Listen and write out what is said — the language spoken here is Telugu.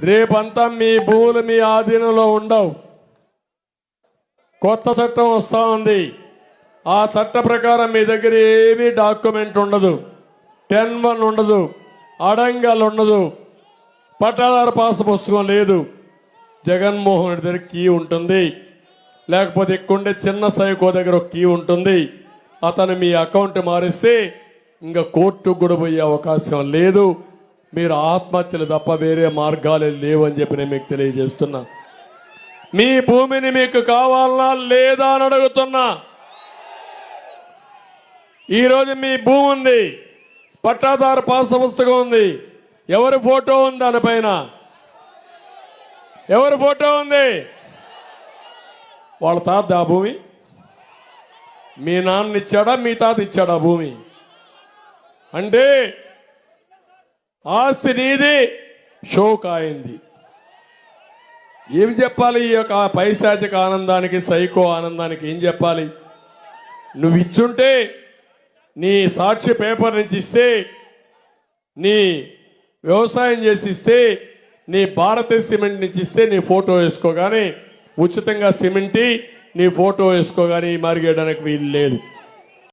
రేపంతా మీ భూములు మీ ఆధీనంలో ఉండవు. కొత్త చట్టం వస్తా ఉంది. ఆ చట్ట ప్రకారం మీ దగ్గర ఏమీ డాక్యుమెంట్ ఉండదు. టెన్ వన్ ఉండదు. అడంగల్ ఉండదు. పట్టాదారు పాస్ పుస్తకం లేదు. జగన్మోహన్ రెడ్డి దగ్గర కీ ఉంటుంది. లేకపోతే ఇక్కడుండే చిన్న సైకో దగ్గర ఒక కీ ఉంటుంది. అతను మీ అకౌంట్ మారిస్తే ఇంకా కోర్టుకు కూడా పోయే అవకాశం లేదు. మీరు ఆత్మహత్యలు తప్ప వేరే మార్గాలు లేవని చెప్పి నేను మీకు తెలియజేస్తున్నా. మీ భూమిని మీకు కావాలా లేదా అని అడుగుతున్నా. ఈరోజు మీ భూమి ఉంది. పట్టాదారు పాస్ పుస్తకం ఉంది. ఎవరి ఫోటో ఉంది దానిపైన? ఎవరి ఫోటో ఉంది? వాళ్ళ తాత ఆ భూమి? మీ నాన్న ఇచ్చాడా? మీ తాత ఇచ్చాడా భూమి? అంటే ఆస్తి నీది షోక్ అయింది. ఏం చెప్పాలి ఈ యొక్క పైశాచిక ఆనందానికి సైకో ఆనందానికి ఏం చెప్పాలి? నువ్వు ఇచ్చుంటే నీ సాక్షి పేపర్ నుంచి ఇస్తే నీ వ్యవసాయం చేసి ఇస్తే నీ భారతీయ సిమెంట్ నుంచి ఇస్తే నీ ఫోటో వేసుకోగానే ఉచితంగా సిమెంట్ నీ ఫోటో వేసుకోగానే మరిగేయడానికి వీలు లేదు.